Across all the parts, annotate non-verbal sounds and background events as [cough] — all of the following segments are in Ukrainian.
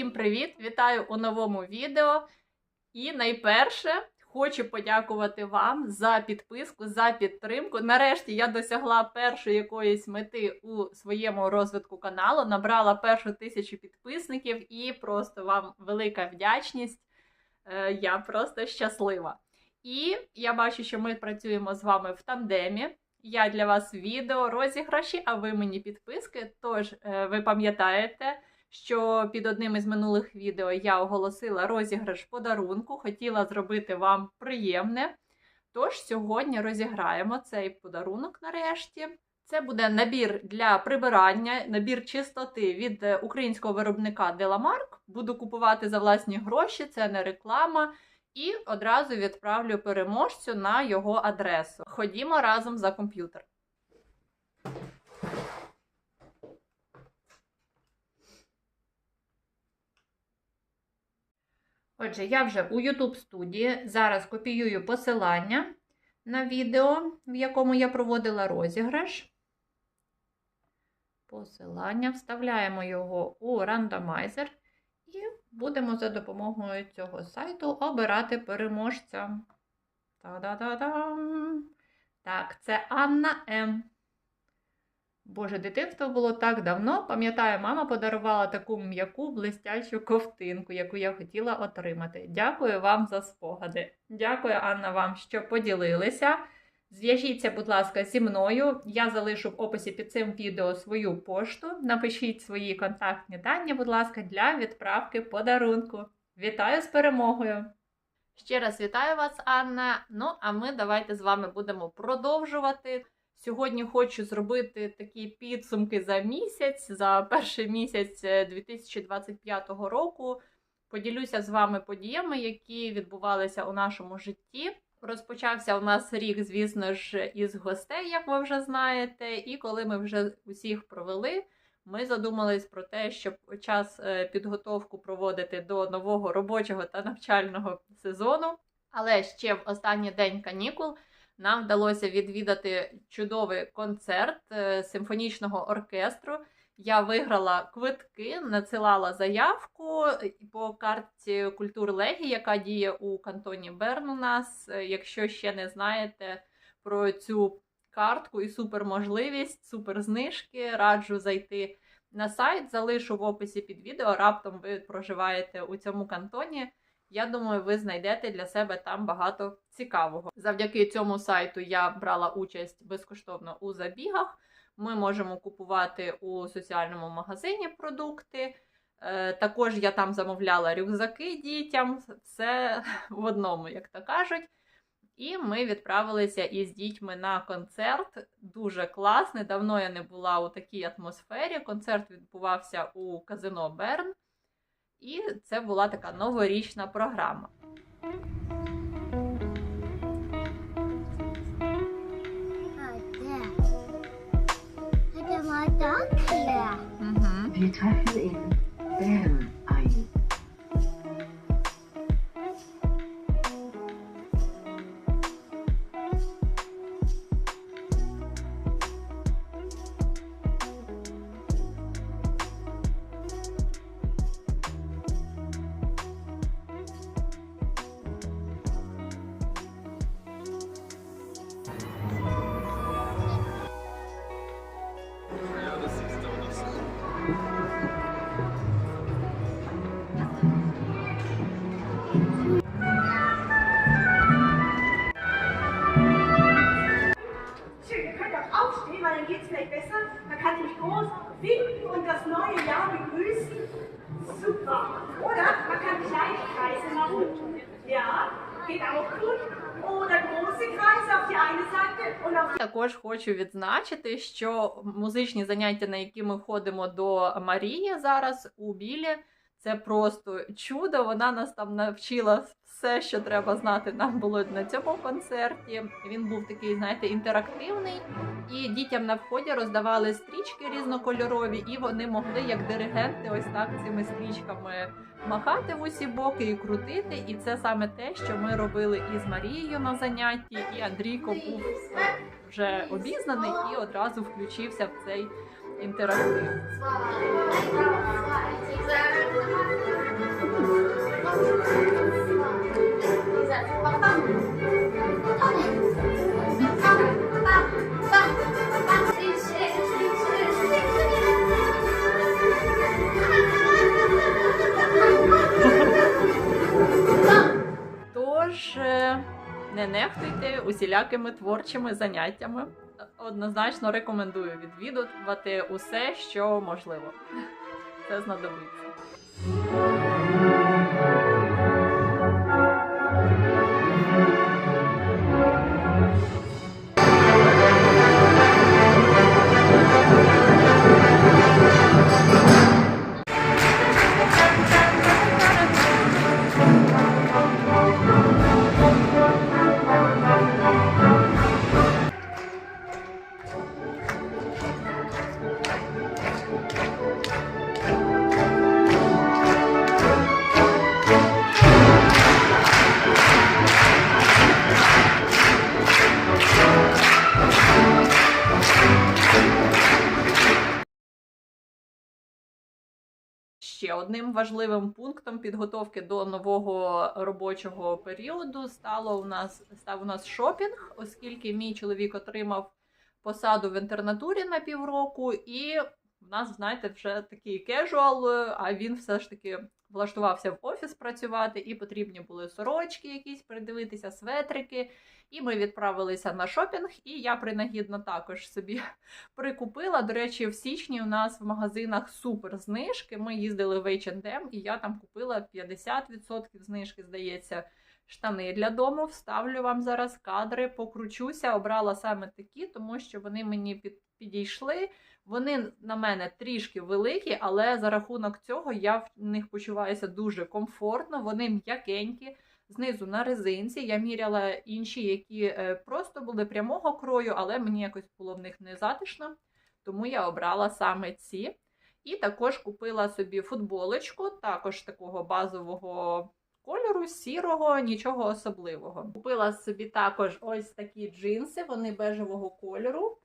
Всім привіт! Вітаю у новому відео. І найперше хочу подякувати вам за підписку, за підтримку. Нарешті я досягла першої якоїсь мети у своєму розвитку каналу, набрала першу тисячу підписників і просто вам велика вдячність. Е, Я просто щаслива. І я бачу, що ми працюємо з вами в тандемі. Я для вас відео, розіграші, а ви мені підписки. Тож е, ви пам'ятаєте, що під одним із минулих відео я оголосила розіграш подарунку, хотіла зробити вам приємне. Тож сьогодні розіграємо цей подарунок нарешті. Це буде набір для прибирання, набір чистоти від е, українського виробника Деламарк. Буду купувати за власні гроші, це не реклама. І одразу відправлю переможцю на його адресу. Ходімо разом за комп'ютер. Отже, я вже у YouTube студії. Зараз копіюю посилання на відео, в якому я проводила розіграш. Посилання, вставляємо його у рандомайзер і будемо за допомогою цього сайту обирати переможця. Та-да-да-дам! Так, це Анна М. Боже, дитинство було так давно. Пам'ятаю, мама подарувала таку м'яку блистячу ковтинку, яку я хотіла отримати. Дякую вам за спогади. Дякую, Анна, вам, що поділилися. Зв'яжіться, будь ласка, зі мною. Я залишу в описі під цим відео свою пошту. Напишіть свої контактні дані, будь ласка, для відправки подарунку. Вітаю з перемогою! Ще раз вітаю вас, Анна. Ну, а ми давайте з вами будемо продовжувати. Сьогодні хочу зробити такі підсумки за місяць, за перший місяць 2025 року. Поділюся з вами подіями, які відбувалися у нашому житті. Розпочався у нас рік, звісно ж, із гостей, як ви вже знаєте. І коли ми вже усіх провели, ми задумались про те, щоб час підготовку проводити до нового робочого та навчального сезону. Але ще в останній день канікул нам вдалося відвідати чудовий концерт симфонічного оркестру. Я виграла квитки, надсилала заявку по картці Культур Легі, яка діє у кантоні Берн у нас. Якщо ще не знаєте про цю картку і суперможливість, суперзнижки, раджу зайти на сайт, залишу в описі під відео. Раптом ви проживаєте у цьому кантоні. Я думаю, ви знайдете для себе там багато цікавого. Завдяки цьому сайту я брала участь безкоштовно у забігах. Ми можемо купувати у соціальному магазині продукти. Також я там замовляла рюкзаки дітям, все в одному, як то кажуть. І ми відправилися із дітьми на концерт. Дуже класний. Давно я не була у такій атмосфері. Концерт відбувався у казино Берн. І це була така новорічна програма. Угу. де? treffen in Super. Oder man kann kleine Kreise machen. Ja, geht auch gut. Також хочу відзначити, що музичні заняття, на які ми ходимо до Марії зараз у Білі, це просто чудо. Вона нас там навчила все, що треба знати, нам було на цьому концерті. Він був такий, знаєте, інтерактивний, і дітям на вході роздавали стрічки різнокольорові, і вони могли, як диригенти, ось так цими стрічками махати в усі боки і крутити. І це саме те, що ми робили із Марією на занятті, і Андрійко був вже обізнаний і одразу включився в цей інтерактив. Тож е, не нехтуйте усілякими творчими заняттями. Однозначно рекомендую відвідувати усе, що можливо. Це знадобиться. Одним важливим пунктом підготовки до нового робочого періоду стало у нас став у нас шопінг, оскільки мій чоловік отримав посаду в інтернатурі на півроку, і в нас, знаєте, вже такий кежуал, а він все ж таки влаштувався в офіс працювати, і потрібні були сорочки, якісь придивитися, светрики. І ми відправилися на шопінг, і я принагідно також собі [laughs] прикупила. До речі, в січні у нас в магазинах супер знижки. Ми їздили в H&M, і я там купила 50% знижки, здається, штани для дому. Вставлю вам зараз кадри, покручуся. Обрала саме такі, тому що вони мені під, підійшли. Вони на мене трішки великі, але за рахунок цього я в них почуваюся дуже комфортно. Вони м'якенькі. Знизу на резинці я міряла інші, які е, просто були прямого крою, але мені якось було в них не затишно, тому я обрала саме ці. І також купила собі футболочку, також такого базового кольору, сірого, нічого особливого. Купила собі також ось такі джинси, вони бежевого кольору.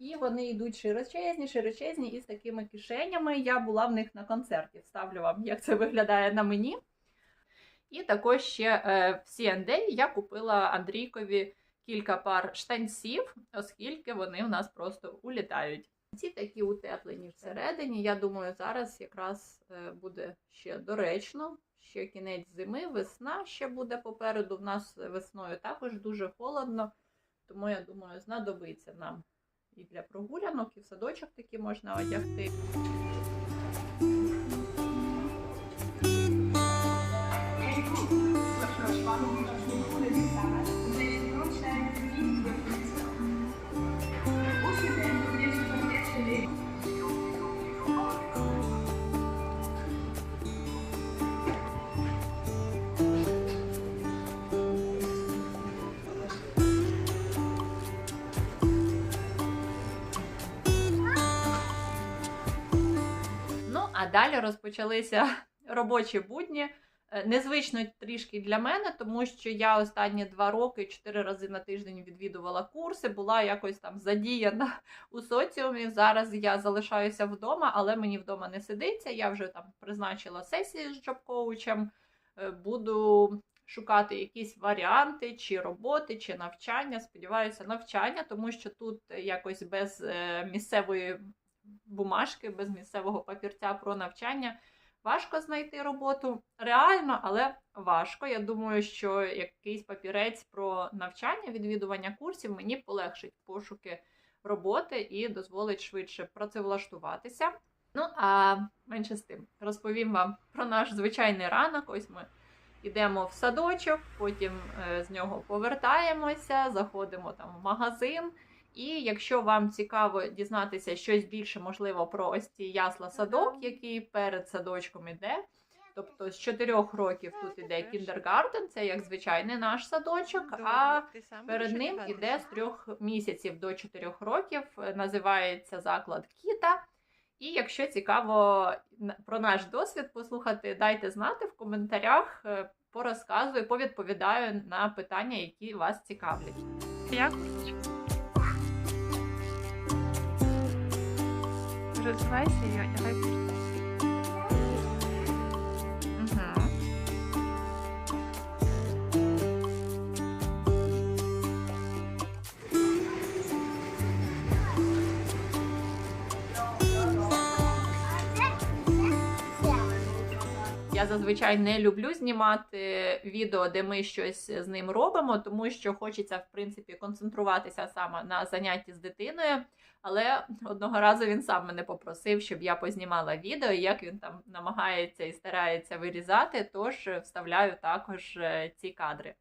І вони йдуть широчезні, широчезні і з такими кишенями. Я була в них на концерті. Вставлю вам, як це виглядає на мені. І також ще е, в C&A я купила Андрійкові кілька пар штанців, оскільки вони у нас просто улітають. Ці такі утеплені всередині. Я думаю, зараз якраз е, буде ще доречно. Ще кінець зими, весна ще буде попереду. В нас весною також дуже холодно, тому я думаю, знадобиться нам і для прогулянок, і в садочок такі можна одягти. Далі розпочалися [laughs] робочі будні. Е, Незвично трішки для мене, тому що я останні два роки чотири рази на тиждень відвідувала курси, була якось там задіяна [laughs] у соціумі. Зараз я залишаюся вдома, але мені вдома не сидиться. Я вже там призначила сесії з джоб-коучем, Е, буду шукати якісь варіанти, чи роботи, чи навчання. Сподіваюся, навчання, тому що тут якось без е, місцевої бумажки, без місцевого папірця про навчання. Важко знайти роботу реально, але важко. Я думаю, що якийсь папірець про навчання, відвідування курсів мені полегшить пошуки роботи і дозволить швидше працевлаштуватися. Ну а менше з тим, розповім вам про наш звичайний ранок. Ось ми йдемо в садочок, потім е, з нього повертаємося, заходимо там в магазин. І якщо вам цікаво дізнатися щось більше, можливо, про ось ці ясла садок, який перед садочком іде, Тобто з 4 років тут іде кіндергарден, це як звичайний наш садочок, а перед ним іде з 3 місяців до 4 років. е, Називається заклад Кіта. І якщо цікаво про наш досвід послухати, дайте знати в коментарях, е, порозказую, повідповідаю на питання, які вас цікавлять. Як? Розвивайся і одягай. Я зазвичай не люблю знімати відео, де ми щось з ним робимо, тому що хочеться, в принципі, концентруватися саме на занятті з дитиною. Але одного разу він сам мене попросив, щоб я познімала відео, як він там намагається і старається вирізати, тож вставляю також е, ці кадри.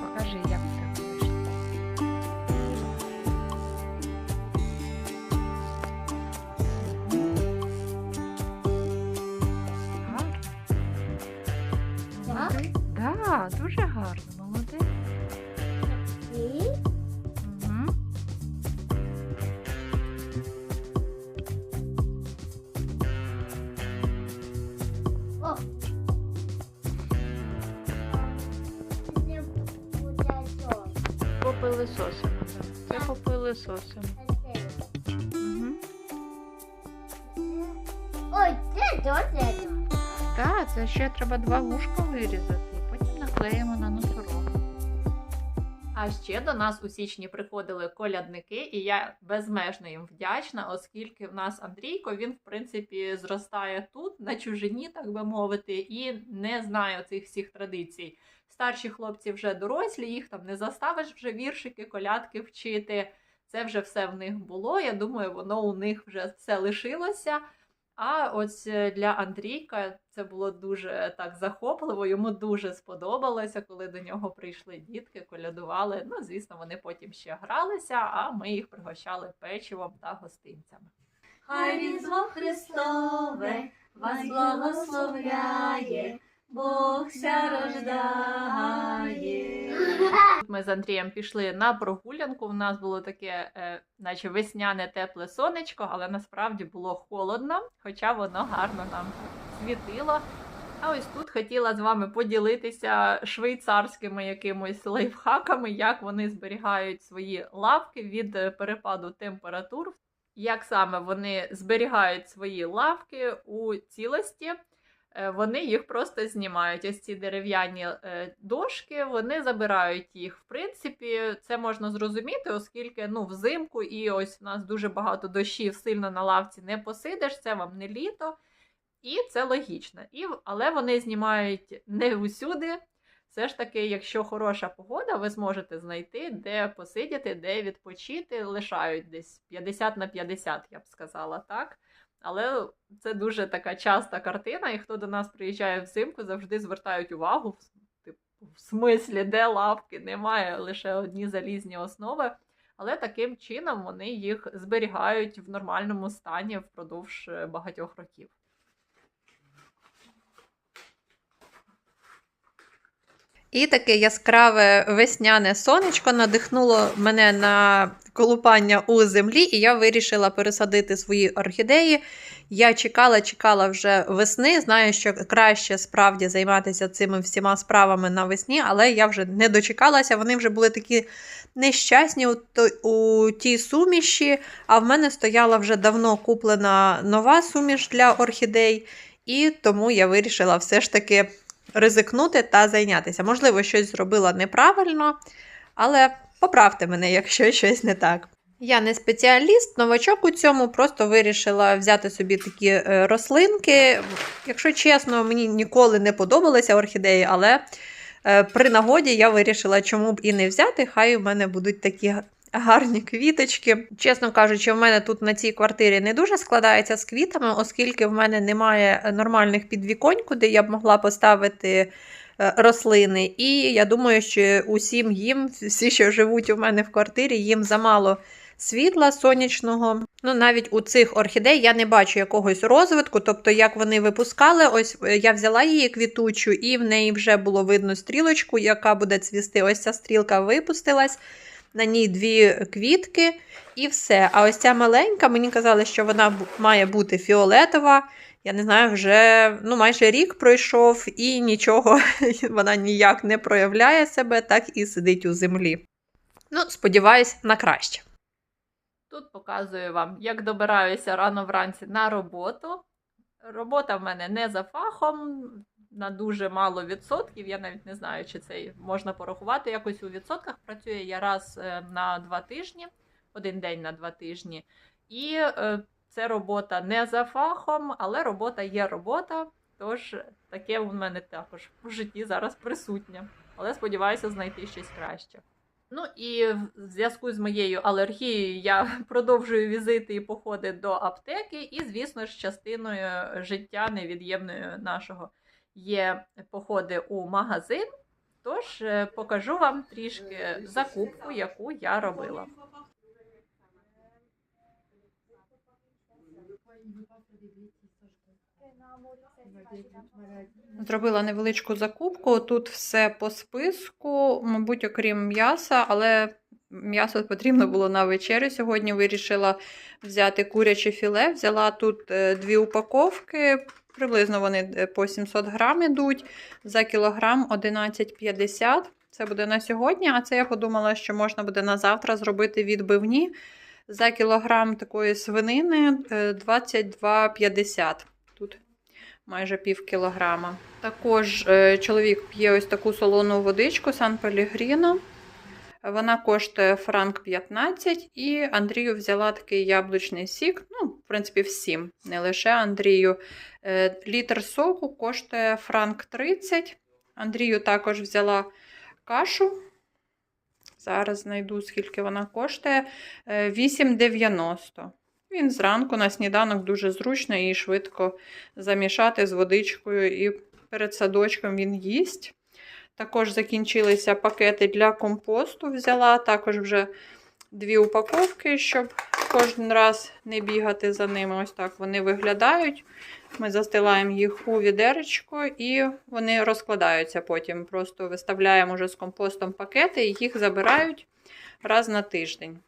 Покажи, як. Молодець. Да, дуже гарно, молодець. Угу. Попилисосимо, так. Це попилисосимо. Угу. Ой, це дуже. Так, це ще треба два вушка вирізати, потім наклеїмо на носорог. А ще до нас у січні приходили колядники, і я безмежно їм вдячна, оскільки в нас Андрійко він, в принципі, зростає тут, на чужині, так би мовити, і не знає цих всіх традицій. Старші хлопці вже дорослі, їх там не заставиш вже віршики, колядки вчити. Це вже все в них було. Я думаю, воно у них вже все лишилося. А ось е, для Андрійка це було дуже так захопливо. Йому дуже сподобалося, коли до нього прийшли дітки, колядували. Ну, звісно, вони потім ще гралися, а ми їх пригощали печивом та гостинцями. Хай Різдво Христове вас благословляє, Бог ся рождає. [laughs] Ми з Андрієм пішли на прогулянку. У нас було таке, е, наче весняне тепле сонечко, але насправді було холодно, хоча воно гарно нам світило. А ось тут хотіла з вами поділитися швейцарськими якимось лайфхаками, як вони зберігають свої лавки від е, перепаду температур. Як саме вони зберігають свої лавки у цілості, вони їх просто знімають. Ось ці дерев'яні е, дошки, вони забирають їх. В принципі, це можна зрозуміти, оскільки ну, взимку і ось у нас дуже багато дощів сильно на лавці не посидиш, це вам не літо. І це логічно. І, але вони знімають не усюди. Все ж таки, якщо хороша погода, ви зможете знайти, де посидіти, де відпочити. Лишають десь 50 на 50, я б сказала так. Але це дуже така часта картина, і хто до нас приїжджає взимку, завжди звертають увагу, типу, в смислі, де лавки, немає лише одні залізні основи. Але таким чином вони їх зберігають в нормальному стані впродовж е, багатьох років. І таке яскраве весняне сонечко надихнуло мене на колупання у землі, і я вирішила пересадити свої орхідеї. Я чекала, чекала вже весни. Знаю, що краще справді займатися цими всіма справами навесні, але я вже не дочекалася. Вони вже були такі нещасні у, у тій суміші. А в мене стояла вже давно куплена нова суміш для орхідей, і тому я вирішила все ж таки ризикнути та зайнятися. Можливо, щось зробила неправильно, але поправте мене, якщо [laughs] щось не так. Я не спеціаліст, новачок у цьому, просто вирішила взяти собі такі е, рослинки. Якщо чесно, мені ніколи не подобалися орхідеї, але е, при нагоді я вирішила, чому б і не взяти. Хай у мене будуть такі гарні квіточки. Чесно кажучи, в мене тут на цій квартирі не дуже складається з квітами, оскільки в мене немає нормальних підвіконь, куди я б могла поставити е, рослини. І я думаю, що усім їм, всі, що живуть у мене в квартирі, їм замало світла сонячного. Ну, навіть у цих орхідей я не бачу якогось розвитку, тобто, як вони випускали, ось е, я взяла її квітучу, і в неї вже було видно стрілочку, яка буде цвісти. Ось ця стрілка випустилась, на ній дві квітки, і все. А ось ця маленька, мені казали, що вона має бути фіолетова. Я не знаю, вже ну, майже рік пройшов, і нічого [laughs] вона ніяк не проявляє себе, так і сидить у землі. Ну, сподіваюсь, на краще. Тут показую вам, як добираюся рано вранці на роботу. Робота в мене не за фахом, на дуже мало відсотків. Я навіть не знаю, чи це можна порахувати. Якось у відсотках працює я раз е, на два тижні, один день на два тижні. І е, це робота не за фахом, але робота є робота. Тож таке у мене також в житті зараз присутнє. Але сподіваюся знайти щось краще. Ну і в зв'язку з моєю алергією я [laughs] продовжую візити і походи до аптеки, і, звісно ж, частиною життя невід'ємною нашого є походи у магазин. Тож е, покажу вам трішки закупку, яку я робила. Зробила невеличку закупку. Тут все по списку, мабуть, окрім м'яса, але м'ясо потрібно було на вечерю. Сьогодні вирішила взяти куряче філе. Взяла тут е, дві упаковки, приблизно вони е, по 700 грам ідуть. За кілограм 11,50. Це буде на сьогодні, а це я подумала, що можна буде на завтра зробити відбивні. За кілограм такої свинини е, 22,50. Тут майже пів кілограма. Також е, чоловік п'є ось таку солону водичку Сан Пелігріно. Вона коштує франк 15, і Андрію взяла такий яблучний сік. Ну, в принципі, всім, не лише Андрію. Е, Літр соку коштує франк 30. Андрію також взяла кашу. Зараз знайду, скільки вона коштує. Е, 8,90. Він зранку на сніданок дуже зручно і швидко замішати з водичкою, і перед садочком він їсть. Також закінчилися пакети для компосту. Взяла також вже дві упаковки, щоб кожен раз не бігати за ними. Ось так вони виглядають. Ми застилаємо їх у відеречко і вони розкладаються потім. Просто виставляємо вже з компостом пакети і їх забирають раз на тиждень.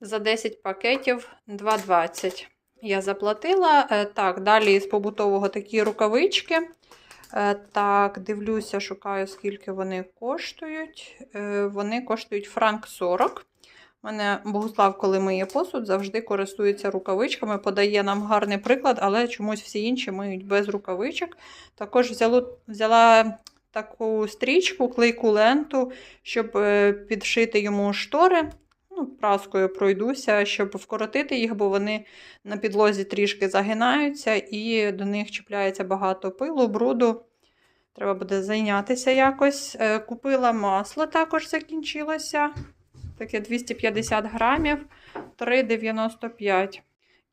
За 10 пакетів 2,20 я заплатила. Е, Так, далі з побутового такі рукавички. Е, Так, дивлюся, шукаю, скільки вони коштують. Е, Вони коштують франк 40. У мене Богуслав, коли миє посуд, завжди користується рукавичками, подає нам гарний приклад, але чомусь всі інші миють без рукавичок. Також взяло, взяла таку стрічку, клейку ленту, щоб е, підшити йому штори. Ну, праскою пройдуся, щоб вкоротити їх, бо вони на підлозі трішки загинаються і до них чіпляється багато пилу, бруду. Треба буде зайнятися якось. Е, Купила масло, також закінчилося. Таке 250 грамів, 3,95.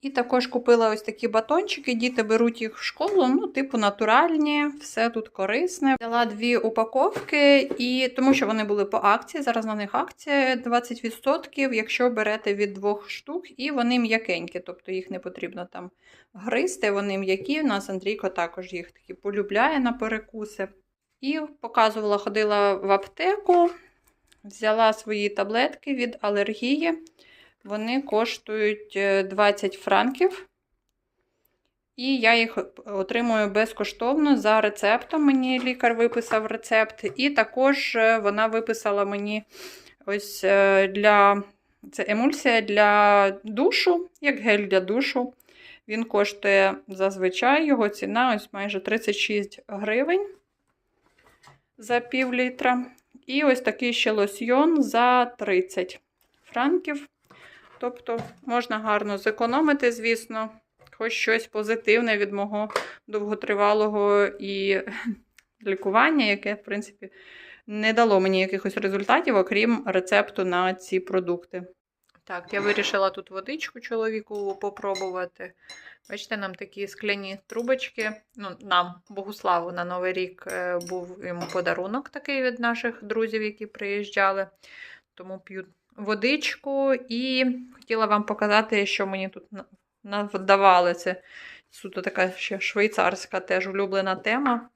І також купила ось такі батончики. Діти беруть їх в школу, ну, типу натуральні, все тут корисне. Взяла дві упаковки, і тому що вони були по акції. Зараз на них акція 20%, якщо берете від двох штук, і вони м'якенькі, тобто їх не потрібно там гризти, вони м'які. У нас Андрійко також їх такі полюбляє на перекуси. І показувала, ходила в аптеку, взяла свої таблетки від алергії. Вони коштують е, 20 франків. І я їх отримую безкоштовно за рецептом. Мені лікар виписав рецепт. І також е, вона виписала мені ось е, для це емульсія для душу, як гель для душу. Він коштує зазвичай його ціна ось майже 36 гривень за пів літра. І ось такий ще лосьйон за 30 франків. Тобто можна гарно зекономити, звісно, хоч щось позитивне від мого довготривалого і [laughs] лікування, яке, в принципі, не дало мені якихось результатів, окрім рецепту на ці продукти. Так, я вирішила тут водичку чоловіку попробувати. Бачите, нам такі скляні трубочки. Ну, нам, Богуславу, на Новий рік е, був йому подарунок такий від наших друзів, які приїжджали. Тому п'ють водичку і хотіла вам показати, що мені тут на- надавали. Це суто така ще швейцарська теж улюблена тема.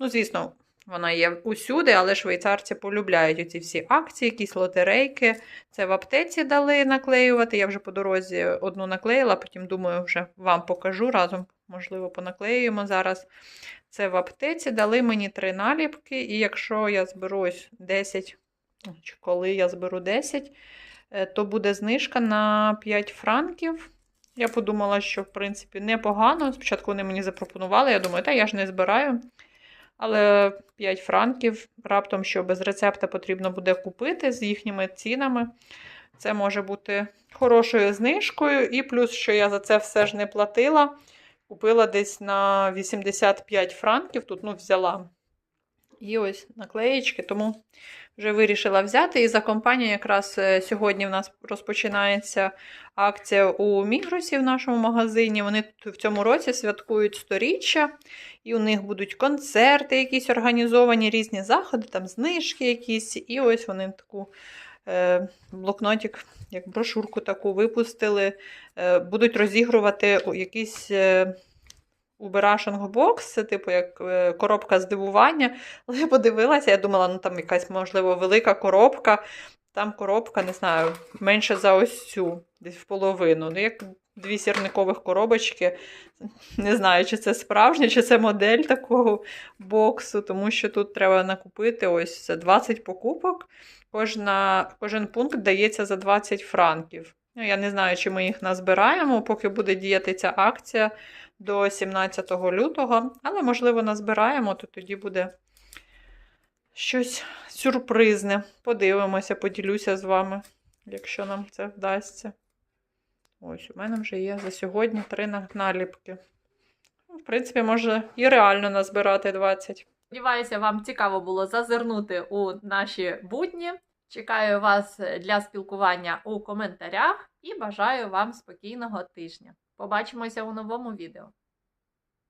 Ну, звісно, вона є усюди, але швейцарці полюбляють оці всі акції, якісь лотерейки. Це в аптеці дали наклеювати. Я вже по дорозі одну наклеїла, потім думаю, вже вам покажу разом, можливо, понаклеюємо зараз. Це в аптеці дали мені три наліпки, і якщо я зберу ось 10, ну, чи коли я зберу 10, е, то буде знижка на 5 франків. Я подумала, що в принципі непогано. Спочатку вони мені запропонували, я думаю, та я ж не збираю. Але 5 франків раптом, що без рецепта потрібно буде купити з їхніми цінами. Це може бути хорошою знижкою. І плюс, що я за це все ж не платила. Купила десь на 85 франків, тут ну, взяла. І ось наклеєчки, тому вже вирішила взяти. І за компанію якраз е, сьогодні в нас розпочинається акція у Мігросі в нашому магазині. Вони тут в цьому році святкують сторіччя, і у них будуть концерти, якісь організовані, різні заходи, там знижки якісь. І ось вони таку е, блокнотик, як брошурку таку випустили. Е, будуть розігрувати якісь. Е, Уберашинг-бокс, це типу як е, коробка здивування. [laughs] Але я подивилася, я думала, ну там якась, можливо, велика коробка. Там коробка, не знаю, менше за ось цю, десь в половину. Ну, як дві сірникових коробочки. [laughs] Не знаю, чи це справжня, чи це модель такого боксу, тому що тут треба накупити ось це 20 покупок. Кожна, кожен пункт дається за 20 франків. Ну, я не знаю, чи ми їх назбираємо, поки буде діяти ця акція до 17 лютого, але, можливо, назбираємо, то тоді буде щось сюрпризне. Подивимося, поділюся з вами, якщо нам це вдасться. Ось, у мене вже є за сьогодні три наліпки. Ну, В принципі, може і реально назбирати 20. Сподіваюся, вам цікаво було зазирнути у наші будні. Чекаю вас для спілкування у коментарях і бажаю вам спокійного тижня. Побачимося у новому відео.